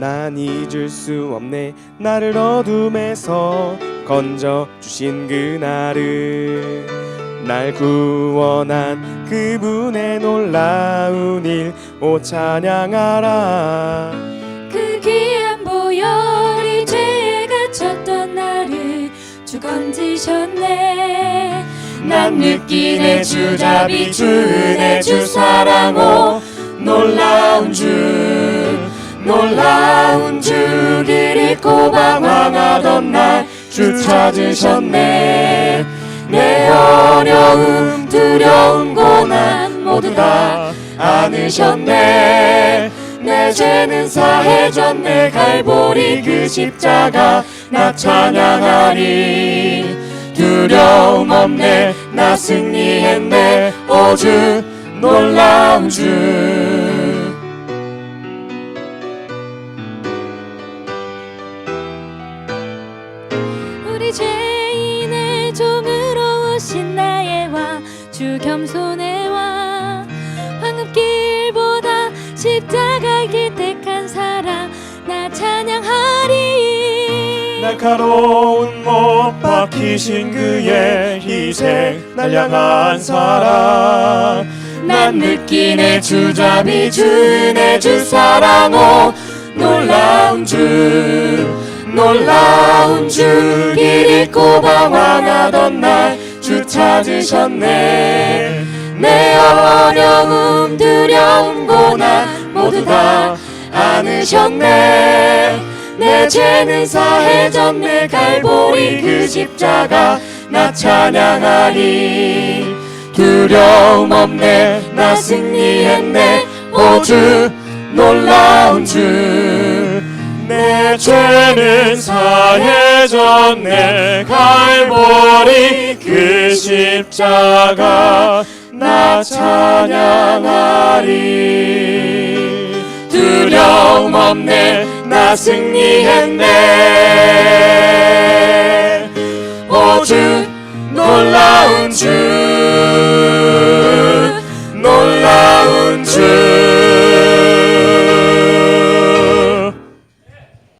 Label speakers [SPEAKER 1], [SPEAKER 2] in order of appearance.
[SPEAKER 1] 난 잊을 수 없네. 나를 어둠에서 건져 주신 그날을. 날 구원한 그분의 놀라운 일 오 찬양하라.
[SPEAKER 2] 그 귀한 보혈이 죄에 갇혔던 나를 주건지셨네.
[SPEAKER 1] 난 느끼네 주잡이 주 은혜 주 사랑 오. 놀라운 주 주길 잃고 방황하던 날 주 찾으셨네. 내 어려움 두려움 고난 모두 다 안으셨네. 내 죄는 사해졌네. 갈보리 그 십자가 나 찬양하리. 두려움 없네. 나 승리했네. 오주 놀라운 주
[SPEAKER 2] 우리 죄인의 종으로 오신 나의 왕 주 겸손의 왕 황금길보다 십자가 길 택한 사랑 나 찬양하리.
[SPEAKER 1] 날카로운 못 박히신 그의 희생 날 향한 사랑. 난 느끼네 주잡이 주 은혜 주 사랑 오. 놀라운 주 놀라운 주길 잃고 방황하던 날 주 찾으셨네. 내 어려움 두려움 고난 모두 다 안으셨네. 내 죄는 사해졌네. 갈보리 그 십자가 나 찬양하리. 두려움 없네. 나 승리했네. 오주 놀라운 주 내 죄는 사해졌네. 갈보리 그 십자가 나 찬양하리. 두려움 없네. 나 승리했네. 오주 놀라운 주